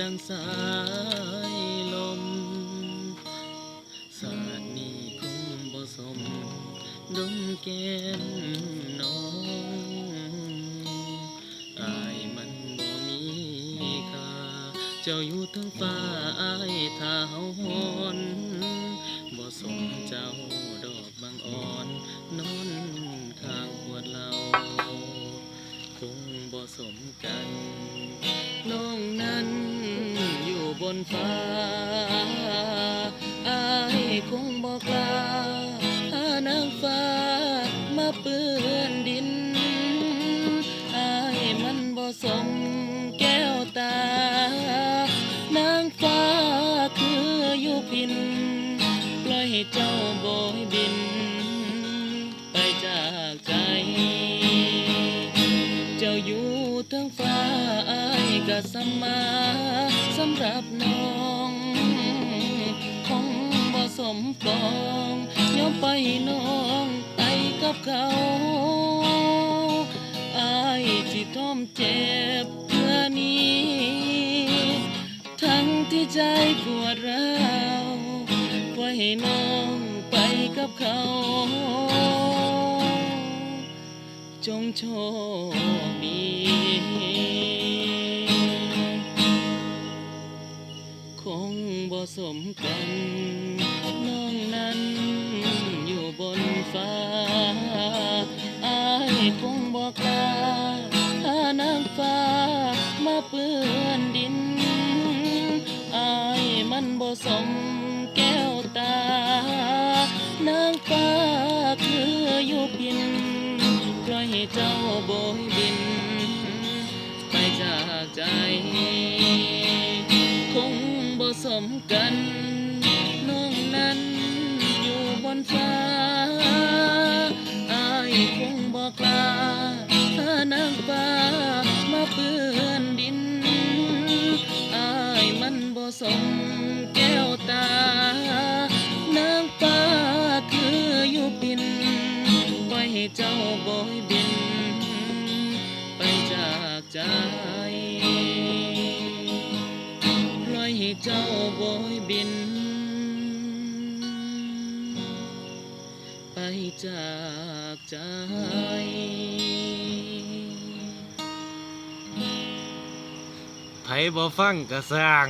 ดังสายลม สาดนี้คงบ่สม ดมแก้มน้องอายมันบ่มีค่า เจ้าอยู่ทั้งฟ้าอายท่าเฮาฮอนบ่สมเจ้าดอกบางอ่อน นอนข้างขวดเหล้าคงบ่สมกัน นฟ้าอายคงบอกลาหานางฟ้ามาเปื้อนดินอายมันบ่สมแก้วตา นางฟ้าคืออยู่พิน ปล่อยให้เจ้าโบยบิน ไปจากใจ เจ้าอยู่ทั้งฟ้าอายก็สมมา สำหรับน้องคงบ่สมปองยอมไปน้องไปกับเขาอายสิทอมเจ็บเพื่อนี้ ทั้งที่ใจปวดร้าวปล่อยให้น้องไปกับเขา จงโชคดี งบ่สมกัน น้องนั้นอยู่บนฟ้าอายคงบอกลาหานางฟ้ามาเปื้อนดินอายมันบ่สมแก้วตา นางฟ้าคืออยู่พินปล่อยให้เจ้าโบยบิน ไปจากใจ คงบอกลาหานางฟ้ามาเปื้อนดิน อายมันบ่สมแก้วตา นางฟ้าคืออยู่ปินปล่อยให้เจ้าโบยบิน ไปจากใจปล่อยให้เจ้าโบยบิน จากใจไผบ่ฟังก็สร้าง